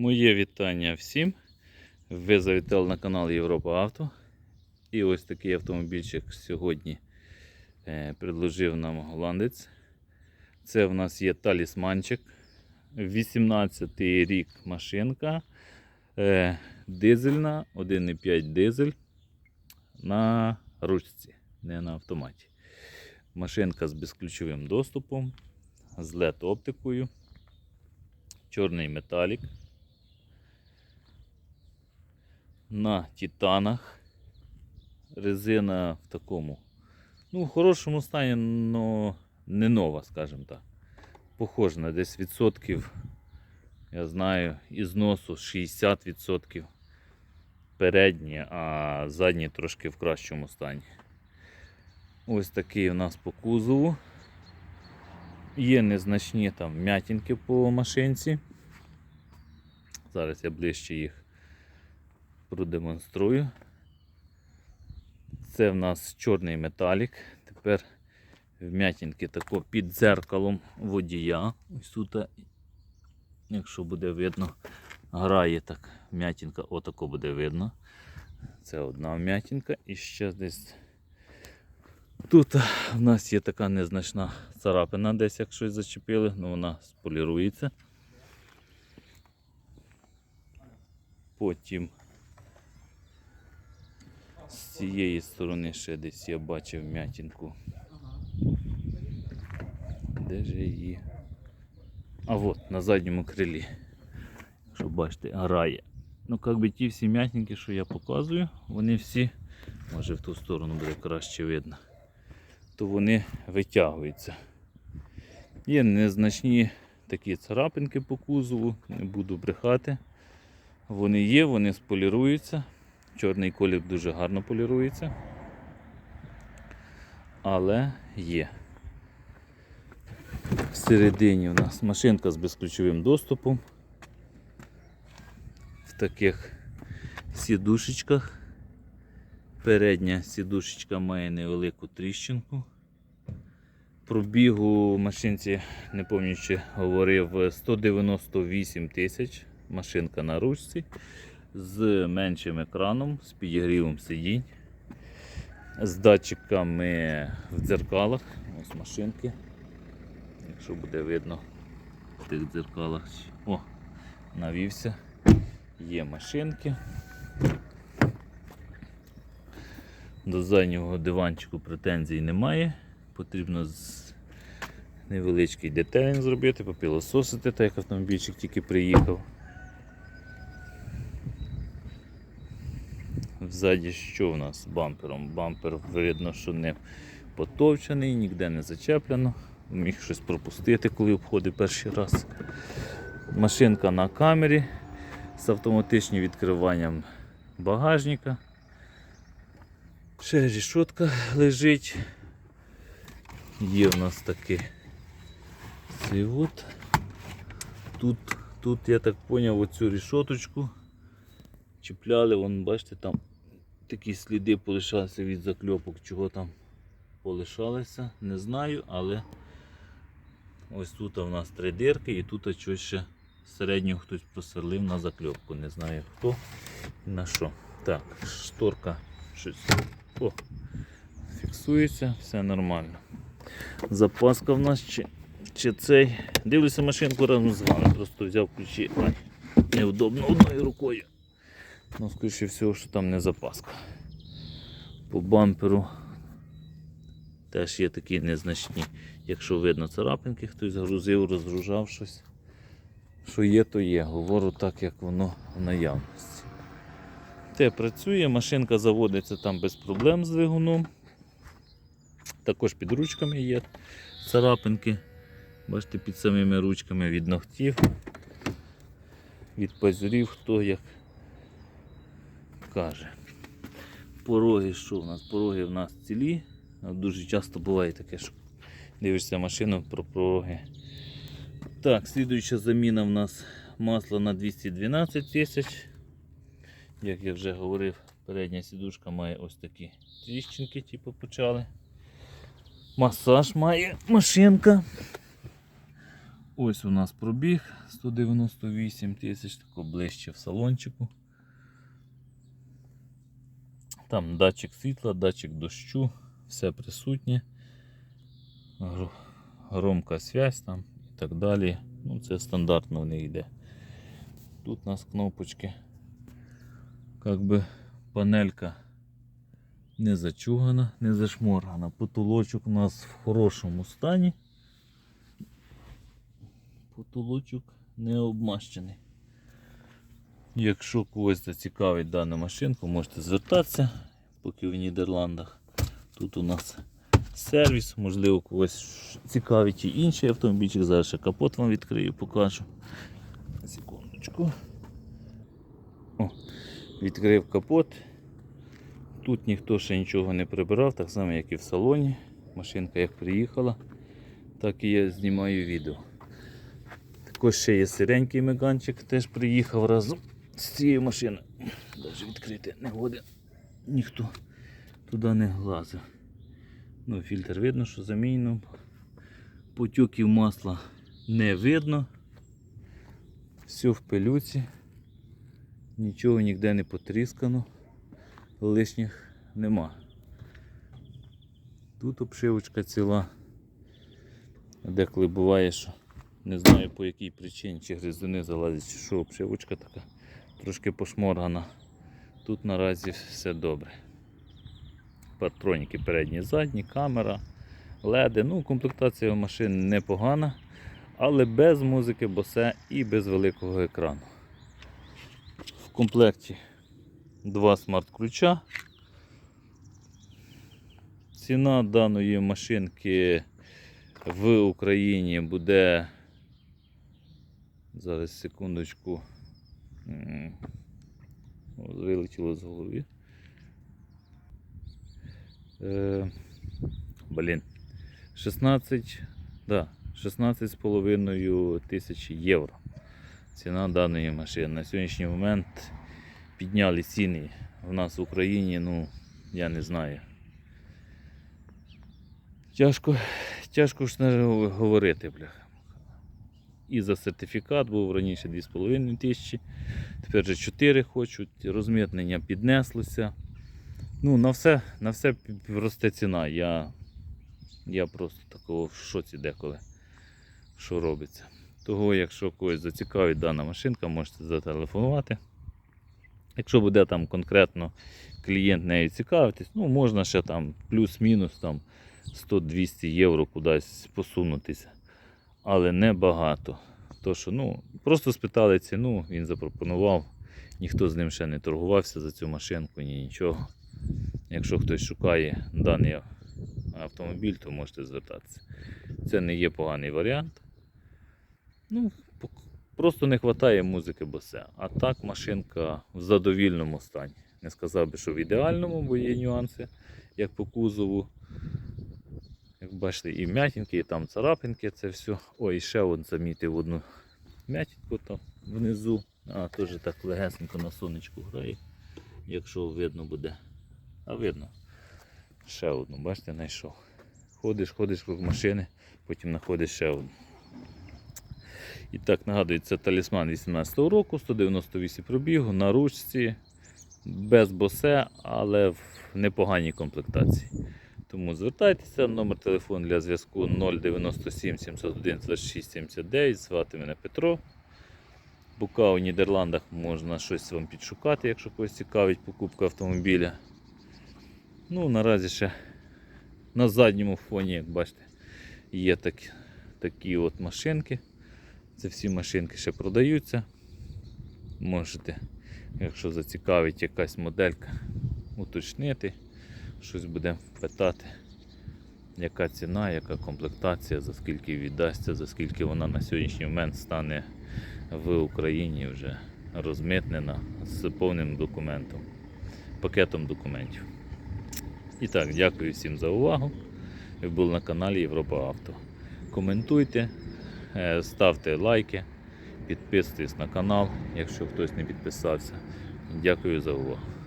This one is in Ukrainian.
Моє вітання всім. Ви завітали на канал Європа Авто. І ось такий автомобільчик сьогодні е, предложив нам голландець. Це в нас є талісманчик. 18 й рік машинка. Е, дизельна, 1,5 дизель на ручці, не на автоматі. Машинка з безключовим доступом, з LED оптикою, чорний металік. На титанах. Резина в такому, ну, в хорошому стані, але не нова, скажімо так. Похоже на десь відсотків, я знаю, із носу 60% передні, а задні трошки в кращому стані. Ось такий у нас по кузову. Є незначні там м'ятінки по машинці. Зараз я ближче їх продемонструю. Це в нас чорний металік. Тепер вм'ятінки тако під дзеркалом водія. Ось тут, якщо буде видно, грає так вм'ятінка, отако буде видно. Це одна вм'ятінка і ще десь. Тут в нас є така незначна царапина, десь як щось зачепили, але вона сполірується. Потім з цієї сторони ще десь я бачив м'ятінку. Де ж її? А от на задньому крилі. Якщо бачите, грає. Ну, як би ті всі м'ятінки, що я показую, вони всі, може в ту сторону буде краще видно, то вони витягуються. Є незначні такі царапинки по кузову, не буду брехати. Вони є, вони споліруються. Чорний колір дуже гарно полірується. Але є. Всередині у нас машинка з безключовим доступом. В таких сідушечках. Передня сідушечка має невелику тріщинку. Пробігу машинці, не пам'ятаю, говорив 198 тисяч. Машинка на ручці з меншим екраном, з підігрівом сидінь, з датчиками в дзеркалах. Ось машинки. Якщо буде видно в тих дзеркалах. О, навівся. Є машинки. До заднього диванчику претензій немає. Потрібно з невеличкий детелінг зробити, попілососити, так як автомобільчик тільки приїхав. Ззаді що в нас з бампером? Бампер видно, що не потовчений, ніде не зачеплено. Міг щось пропустити, коли обходив перший раз. Машинка на камері з автоматичним відкриванням багажника. Ще рішотка лежить. Є в нас таке цей от. Тут, тут я так зрозумів, оцю рішоточку чіпляли, вон, бачите, там такі сліди полишалися від закльопок, чого там полишалося, не знаю, але ось тут у нас три дирки і тут щось ще середнього хтось просверлив на закльопку. Не знаю хто і на що. Так, шторка щось о, фіксується, все нормально. Запаска в нас чи, чи цей. Дивлюся машинку разом з вами, просто взяв ключі. Ай, Неудобно одною рукою. Ну, скоріше всього, що там не запаска. По бамперу теж є такі незначні. Якщо видно царапинки, хтось грузив, розгружав щось. Що є, то є. Говорю так, як воно в наявності. Те працює, машинка заводиться там без проблем з двигуном. Також під ручками є царапинки. Бачите, під самими ручками від ногтів, від пазурів, хто як каже. Пороги, що в нас? Пороги в нас цілі. Дуже часто буває таке, що дивишся машину про пороги. Так, слідуюча заміна в нас масло на 212 тисяч. Як я вже говорив, передня сідушка має ось такі тріщинки, типу почали. Масаж має машинка. Ось у нас пробіг 198 тисяч, тако ближче в салончику. Там датчик світла, датчик дощу, все присутнє. Громка связь там і так далі. Ну, це стандартно в них йде. Тут у нас кнопочки. Как би панелька не зачугана, не зашморгана. Потолочок у нас в хорошому стані. Потолочок не обмащений. Якщо когось зацікавить дану машинку, можете звертатися, поки в Нідерландах. Тут у нас сервіс, можливо, когось цікавить і інший автомобільчик. Зараз ще капот вам відкрию, покажу. Секундочку. О, відкрив капот. Тут ніхто ще нічого не прибирав, так само, як і в салоні. Машинка як приїхала, так і я знімаю відео. Також ще є сиренький меганчик, теж приїхав разом з цією машиною. Навіть відкрити не годен. Ніхто туди не глазив. Ну, фільтр видно, що замінено. Потюків масла не видно. Все в пилюці. Нічого ніде не потріскано. Лишніх нема. Тут обшивочка ціла. Деколи буває, що не знаю по якій причині, чи гризуни залазять, чи що обшивочка така трошки пошморгана. Тут наразі все добре. Патроніки передні, задні, камера, леди. Ну, комплектація машин непогана, але без музики, босе і без великого екрану. В комплекті два смарт-ключа. Ціна даної машинки в Україні буде. Зараз секундочку. Вилетіло з голови. Е, блін. 16, да, 16,5 тисяч євро. Ціна даної машини. На сьогоднішній момент підняли ціни в нас в Україні, ну, я не знаю. Тяжко, тяжко ж говорити, бляха. І за сертифікат був раніше 2,5 тисячі, тепер вже 4 хочуть, розмитнення піднеслося. Ну, на все, на все росте ціна. Я, я просто такого в шоці деколи, що робиться. Того, якщо когось зацікавить дана машинка, можете зателефонувати. Якщо буде там конкретно клієнт нею цікавитись, ну можна ще там плюс-мінус там 100-200 євро кудись посунутися. Але не багато. То, що, ну, просто спитали ціну, він запропонував. Ніхто з ним ще не торгувався за цю машинку, ні нічого. Якщо хтось шукає даний автомобіль, то можете звертатися. Це не є поганий варіант. Ну, просто не вистачає музики босе. А так машинка в задовільному стані. Не сказав би, що в ідеальному, бо є нюанси, як по кузову. Бачите, і м'ятінки, і там царапинки, це все. Ой, і ще от замітив одну м'ятінку там внизу. А, теж так легесенько на сонечку грає, якщо видно буде. А видно. Ще одну, бачите, знайшов. Ходиш, ходиш круг машини, потім знаходиш ще одну. І так, нагадую, це талісман 18-го року, 198 пробігу, на ручці, без босе, але в непоганій комплектації. Тому звертайтеся, номер телефону для зв'язку 097 701 26 79. Звати мене Петро. Бука у Нідерландах можна щось вам підшукати, якщо когось цікавить покупка автомобіля. Ну, наразі ще на задньому фоні, як бачите, є такі, такі от машинки. Це всі машинки ще продаються. Можете, якщо зацікавить якась моделька, уточнити, щось будемо питати, яка ціна, яка комплектація, за скільки віддасться, за скільки вона на сьогоднішній момент стане в Україні вже розмитнена з повним документом, пакетом документів. І так, дякую всім за увагу. Ви були на каналі Європа Авто. Коментуйте, е, ставте лайки, підписуйтесь на канал, якщо хтось не підписався. Дякую за увагу.